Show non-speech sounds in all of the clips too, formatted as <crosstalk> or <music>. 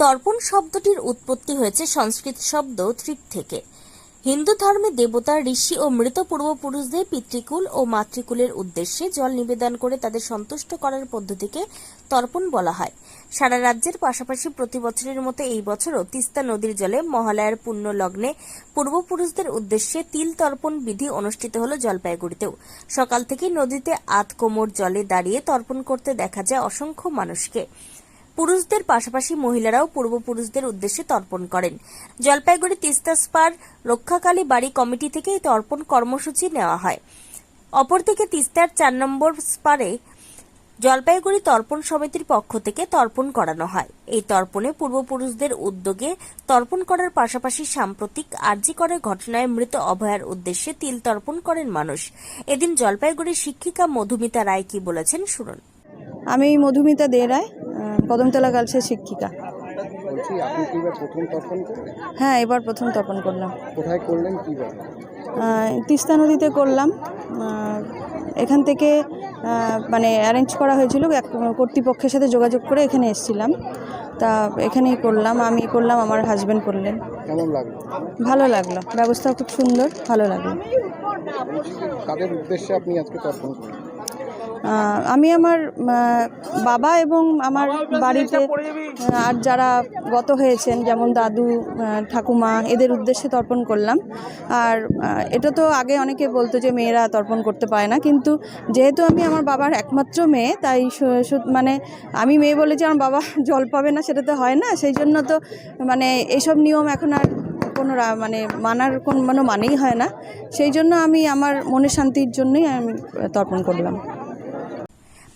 তর্পণ শব্দটির উৎপত্তি হয়েছে সংস্কৃত শব্দ ত্রিক থেকে। হিন্দু ধর্মে দেবতা, ঋষি ও মৃত পূর্বপুরুষদের পিতৃকুল ও মাতৃকুলের উদ্দেশ্যে জল নিবেদন করে তাদের সন্তুষ্ট করার পদ্ধতিকে তর্পণ বলা হয়। সারা রাজ্যের পাশাপাশি প্রতি বছরের মতো এই বছরও তিস্তা নদীর জলে মহালয়ার পুণ্য লগ্নে পূর্বপুরুষদের উদ্দেশ্যে তিল তর্পণ বিধি অনুষ্ঠিত হল জলপাইগুড়িতেও। সকাল থেকে নদীতে আধ কোমর জলে দাঁড়িয়ে তর্পণ করতে দেখা যায় অসংখ্য মানুষকে। পুরুষদের পাশাপাশি মহিলারাও পূর্বপুরুষদের উদ্দেশ্যে তর্পণ করেন। জলপাইগুড়ি তিস্তা স্পার রক্ষাকালী বাড়ি কমিটি থেকে এই তর্পণ কর্মসূচি নেওয়া হয়। অপরদিকে তিস্তার চার নম্বর স্পারে জলপাইগুড়ি তর্পণ সমিতির পক্ষ থেকে তর্পণ করানো হয়। এই তর্পণে পূর্বপুরুষদের উদ্যোগে তর্পণ করার পাশাপাশি সাম্প্রতিক আর্জিকরের ঘটনায় মৃত অভয়ার উদ্দেশ্যে তিল তর্পণ করেন মানুষ। এদিন জলপাইগুড়ির শিক্ষিকা মধুমিতা রায় কি বলেছেন শুনুন। আমি মধুমিতা দে রায় কদমতলা গার্লসের শিক্ষিকা। হ্যাঁ এবার প্রথম তর্পণ করলাম। কোথায় করলেন তিস্তা নদীতে করলাম। এখান থেকে মানে অ্যারেঞ্জ করা হয়েছিল এক কর্তৃপক্ষের সাথে যোগাযোগ করে এখানে এসেছিলাম। তা এখানেই করলাম আমি করলাম আমার হাজব্যান্ড করলেন। কেমন লাগল? ভালো লাগল। ব্যবস্থা খুব সুন্দর ভালো লাগল। কাদের উদ্দেশ্যে আপনি আজকে তর্পণ করলেন? আমি আমার বাবা এবং আমার বাড়িতে আর যারা গত হয়েছেন, যেমন দাদু ঠাকুমা, এদের উদ্দেশ্যে তর্পণ করলাম। আর এটা তো আগে অনেকে বলতো যে মেয়েরা তর্পণ করতে পারে না, কিন্তু যেহেতু আমি আমার বাবার একমাত্র মেয়ে, তাই মানে আমি মেয়ে বলে যে আমার বাবা <laughs> জল পাবে না, সেটা তো হয় না। সেই জন্য তো মানে এইসব নিয়ম এখন আর কোনো মানে মানার কোনো মানে মানেই হয় না। সেই জন্য আমি আমার মনের শান্তির জন্যই আমি তর্পণ করলাম।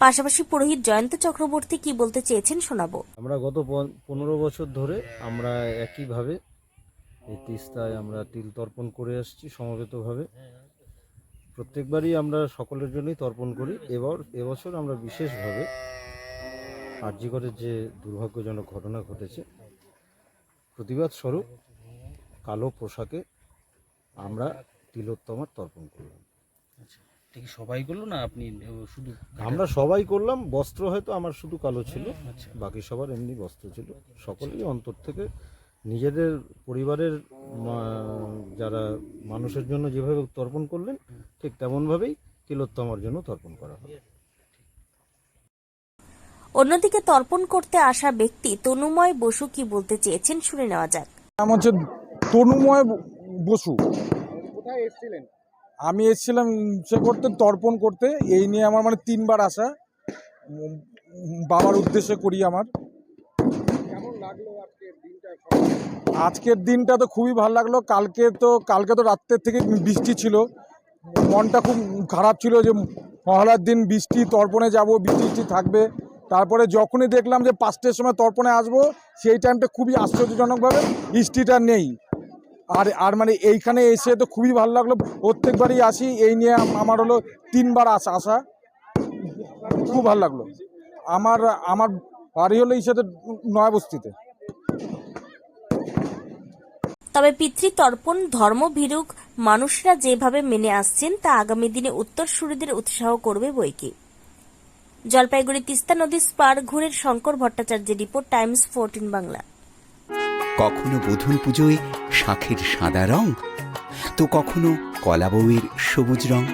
পাশাপাশি পুরোহিত জয়ন্ত চক্রবর্তী কি বলতে চেয়েছেন শোনাবো। আমরা গত পন- পনেরো বছর ধরে আমরা একইভাবে এই তিস্তায় আমরা তিল তর্পণ করে আসছি সমবেতভাবে। প্রত্যেকবারই আমরা সকলের জন্যই তর্পণ করি। এবার এবছর আমরা বিশেষভাবে আর্যিকরের যে দুর্ভাগ্যজনক ঘটনা ঘটেছে, প্রতিবাদ স্বরূপ কালো পোশাকে আমরা তিলোত্তমার তর্পণ করলাম। এটা কি সবাই করল না আপনি শুধু আমরা সবাই করলাম বস্ত্র হয়তো আমার শুধু কালো ছিল আচ্ছা। বাকি সবার এমনি বস্ত্র ছিল। সকলেই অন্তর থেকে নিজেদের পরিবারের যারা মানুষের জন্য যেভাবে তর্পণ করলেন ঠিক তেমনভাবেই তিলোত্তমার জন্য তর্পণ করা হবে অন্যদিকে তর্পণ করতে আসা ব্যক্তি তনুময় বসু কি বলতে চেয়েছেন শুনে নেওয়া যাক। নাম হচ্ছে তনুময় বসু। কোথায় এসেছিলেন? আমি এসেছিলাম সে করতে তর্পণ করতে এই নিয়ে আমার মানে তিনবার আসা। বাবার উদ্দেশ্যে করি আমার। আজকের দিনটা তো খুবই ভালো লাগল। কালকে তো কালকে তো রাত্রের থেকে বৃষ্টি ছিল। মনটা খুব খারাপ ছিল যে মহালার দিন বৃষ্টি তর্পণে যাব বৃষ্টি বৃষ্টি থাকবে। তারপরে যখনই দেখলাম যে পাঁচটার সময় তর্পণে আসব সেই টাইমটা খুবই আশ্চর্যজনকভাবে বৃষ্টিটা নেই। আর আর মানে এইখানে এসে তো খুবই ভালো লাগল। প্রত্যেকবারই আসি, এই নিয়ে আমার হলো তিনবার আসা আসা। খুব ভালো লাগল। আমার আমার বাড়ি হলো ইসেতে নয়াবস্তিতে। তবে পিতৃতর্পণ ধর্মভীরুক মানুষরা যেভাবে মেনে আসছেন, তা আগামী দিনে উত্তরসূরিদের উৎসাহ করবে বইকি। জলপাইগুড়ি তিস্তা নদীর স্পার ঘুরের শঙ্কর ভট্টাচার্যের রিপোর্ট, টাইমস ফোরটিন বাংলা। কখনো বধূর পুজোয় শাঁখের সাদা রং? তো কখনো কলাবউয়ের সবুজ রং?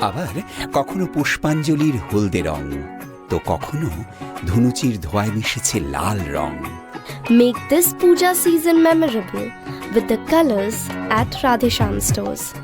আবার কখনো পুষ্পাঞ্জলির হলদে রং? তো কখনো ধুনুচির ধোয়ায় মিশেছে লাল রং? Make this puja season memorable with the colors at Radhesham stores.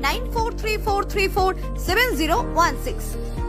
9434347016.